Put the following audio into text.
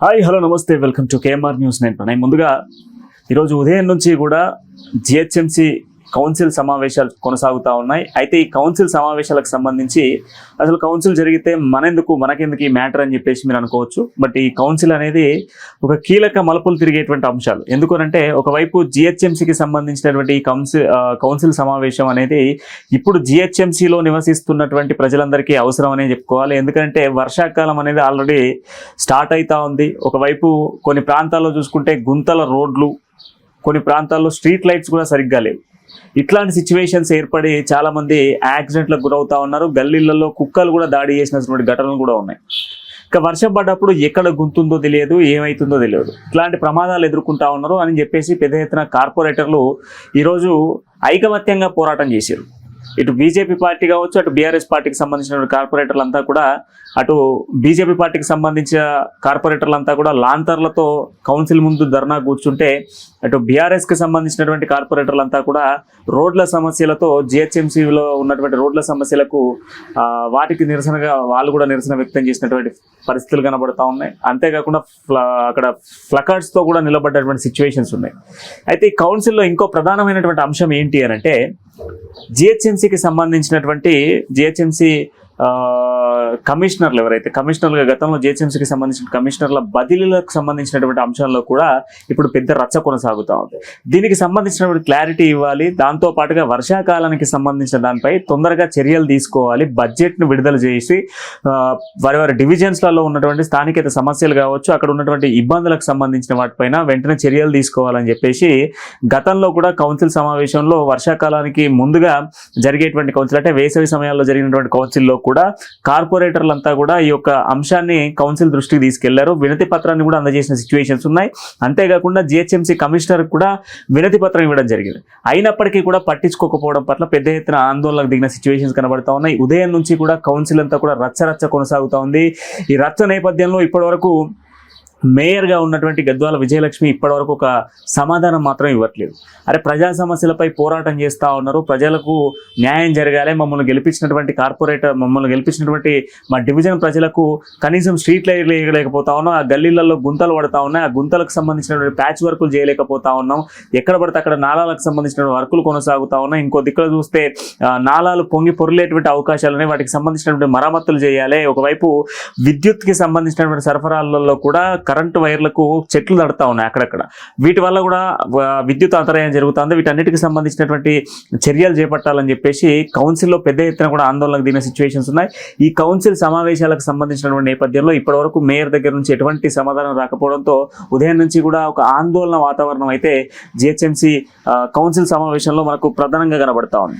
Hi hello నమస్తే welcome to KMR news నేను ప్రణయ్ ముందుగా ఈరోజు ఉదయం నుంచి కూడా జిహెచ్ఎంసి కౌన్సిల్ సమావేశాలు కొనసాగుతూ ఉన్నాయి. అయితే ఈ కౌన్సిల్ సమావేశాలకు సంబంధించి అసలు కౌన్సిల్ జరిగితే మనెందుకు మనకెందుకు ఈ మ్యాటర్ అని చెప్పేసి మీరు అనుకోవచ్చు. బట్ ఈ కౌన్సిల్ అనేది ఒక కీలక మలుపులు తిరిగేటువంటి అంశాలు. ఎందుకనంటే ఒకవైపు జిహెచ్ఎంసీకి సంబంధించినటువంటి ఈ కౌన్సిల్ కౌన్సిల్ సమావేశం అనేది ఇప్పుడు జిహెచ్ఎంసీలో నివసిస్తున్నటువంటి ప్రజలందరికీ అవసరం అనే చెప్పుకోవాలి. ఎందుకంటే వర్షాకాలం అనేది ఆల్రెడీ స్టార్ట్ అవుతా ఉంది. ఒకవైపు కొన్ని ప్రాంతాల్లో చూసుకుంటే గుంతల రోడ్లు కొన్ని ప్రాంతాల్లో స్ట్రీట్ లైట్స్ కూడా సరిగ్గా లేవు. ఇట్లాంటి సిచ్యువేషన్స్ ఏర్పడి చాలా మంది యాక్సిడెంట్లకు గురవుతా ఉన్నారు. గల్లీలలో కుక్కలు కూడా దాడి చేసినటువంటి ఘటనలు కూడా ఉన్నాయి. ఇక వర్షం పడ్డప్పుడు ఎక్కడ గుంతుందో తెలియదు ఏమవుతుందో తెలియదు. ఇట్లాంటి ప్రమాదాలు ఎదుర్కొంటా ఉన్నారు అని చెప్పేసి పెద్ద ఎత్తున కార్పొరేటర్లు ఈరోజు ఐకమత్యంగా పోరాటం చేశారు. ఇటు బీజేపీ పార్టీ కావచ్చు అటు బీఆర్ఎస్ పార్టీకి సంబంధించిన కార్పొరేటర్లు అంతా కూడా అటు బీజేపీ పార్టీకి సంబంధించిన కార్పొరేటర్లు అంతా కూడా లాంతర్లతో కౌన్సిల్ ముందు ధర్నా కూర్చుంటే అటు బీఆర్ఎస్కి సంబంధించినటువంటి కార్పొరేటర్లు అంతా కూడా రోడ్ల సమస్యలతో జిహెచ్ఎంసీలో ఉన్నటువంటి రోడ్ల సమస్యలకు వాటికి నిరసనగా వాళ్ళు కూడా నిరసన వ్యక్తం చేసినటువంటి పరిస్థితులు కనబడతా ఉన్నాయి. అంతేకాకుండా అక్కడ ఫ్లకార్డ్స్తో కూడా నిలబడ్డటువంటి సిచ్యువేషన్స్ ఉన్నాయి. అయితే ఈ కౌన్సిల్లో ఇంకో ప్రధానమైనటువంటి అంశం ఏంటి అని అంటే జిహెచ్ఎంసీకి సంబంధించినటువంటి జిహెచ్ఎంసీ కమిషనర్లు ఎవరైతే కమిషనర్లుగా గతంలో జిహెచ్ఎంసీకి సంబంధించిన కమిషనర్ల బదిలీలకు సంబంధించినటువంటి అంశాల్లో కూడా ఇప్పుడు పెద్ద రచ్చ కొనసాగుతూ ఉంది. దీనికి సంబంధించినటువంటి క్లారిటీ ఇవ్వాలి. దాంతో పాటుగా వర్షాకాలానికి సంబంధించిన దానిపై తొందరగా చర్యలు తీసుకోవాలి. బడ్జెట్ను విడుదల చేసి వారి వారి డివిజన్స్లలో ఉన్నటువంటి స్థానికేత సమస్యలు కావచ్చు అక్కడ ఉన్నటువంటి ఇబ్బందులకు సంబంధించిన వాటిపైన వెంటనే చర్యలు తీసుకోవాలని చెప్పేసి గతంలో కూడా కౌన్సిల్ సమావేశంలో వర్షాకాలానికి ముందుగా జరిగేటువంటి కౌన్సిల్ అంటే వేసవి సమయాల్లో జరిగినటువంటి కౌన్సిల్లో కూడా కూడా కార్పొరేటర్లంతా కూడా ఈ యొక్క అంశాన్ని కౌన్సిల్ దృష్టికి తీసుకెళ్ళారు. వినతి పత్రాన్ని కూడా అందజేసిన సిచ్యువేషన్స్ ఉన్నాయి. అంతేకాకుండా జిహెచ్ఎంసీ కమిషనర్ కూడా వినతి పత్రం ఇవ్వడం జరిగింది. అయినప్పటికీ కూడా పట్టించుకోకపోవడం పట్ల పెద్ద ఎత్తున ఆందోళనకు దిగిన సిచ్యువేషన్స్ కనబడతా ఉన్నాయి. ఉదయం నుంచి కూడా కౌన్సిల్ అంతా కూడా రచ్చ రచ్చ ఉంది. ఈ రచ్చ నేపథ్యంలో ఇప్పటివరకు మేయర్గా ఉన్నటువంటి గద్వాల విజయలక్ష్మి ఇప్పటివరకు ఒక సమాధానం మాత్రం ఇవ్వట్లేదు. అరే ప్రజా సమస్యలపై పోరాటం చేస్తూ ఉన్నారు. ప్రజలకు న్యాయం జరగాలి. మమ్మల్ని గెలిపించినటువంటి కార్పొరేటర్ మమ్మల్ని గెలిపించినటువంటి మా డివిజన్ ప్రజలకు కనీసం స్ట్రీట్ లైట్లు వేయలేకపోతా ఉన్నాం. ఆ గల్లీలలో గుంతలు పడతా ఉన్నాయి. ఆ గుంతలకు సంబంధించినటువంటి ప్యాచ్ వర్కులు చేయలేకపోతా ఉన్నాం. ఎక్కడ పడితే అక్కడ నాళాలకు సంబంధించిన వర్కులు కొనసాగుతా ఉన్నాయి. ఇంకో దిక్కులో చూస్తే నాళాలు పొంగి పొరలేటువంటి అవకాశాలు ఉన్నాయి. వాటికి సంబంధించినటువంటి మరమ్మతులు చేయాలి. ఒకవైపు విద్యుత్కి సంబంధించినటువంటి సరఫరాలలో కూడా కరెంటు వైర్లకు చెట్లు తడతా ఉన్నాయి అక్కడక్కడ. వీటి వల్ల కూడా విద్యుత్ అంతరాయం జరుగుతుంది. వీటన్నిటికి సంబంధించినటువంటి చర్యలు చేపట్టాలని చెప్పేసి కౌన్సిల్లో పెద్ద ఎత్తున కూడా ఆందోళనకు దిగిన సిచ్యువేషన్స్ ఉన్నాయి. ఈ కౌన్సిల్ సమావేశాలకు సంబంధించినటువంటి నేపథ్యంలో ఇప్పటివరకు మేయర్ దగ్గర నుంచి ఎటువంటి సమాధానం రాకపోవడంతో ఉదయం నుంచి కూడా ఒక ఆందోళన వాతావరణం అయితే జిహెచ్ఎంసీ కౌన్సిల్ సమావేశంలో మనకు ప్రధానంగా కనబడతా ఉంది.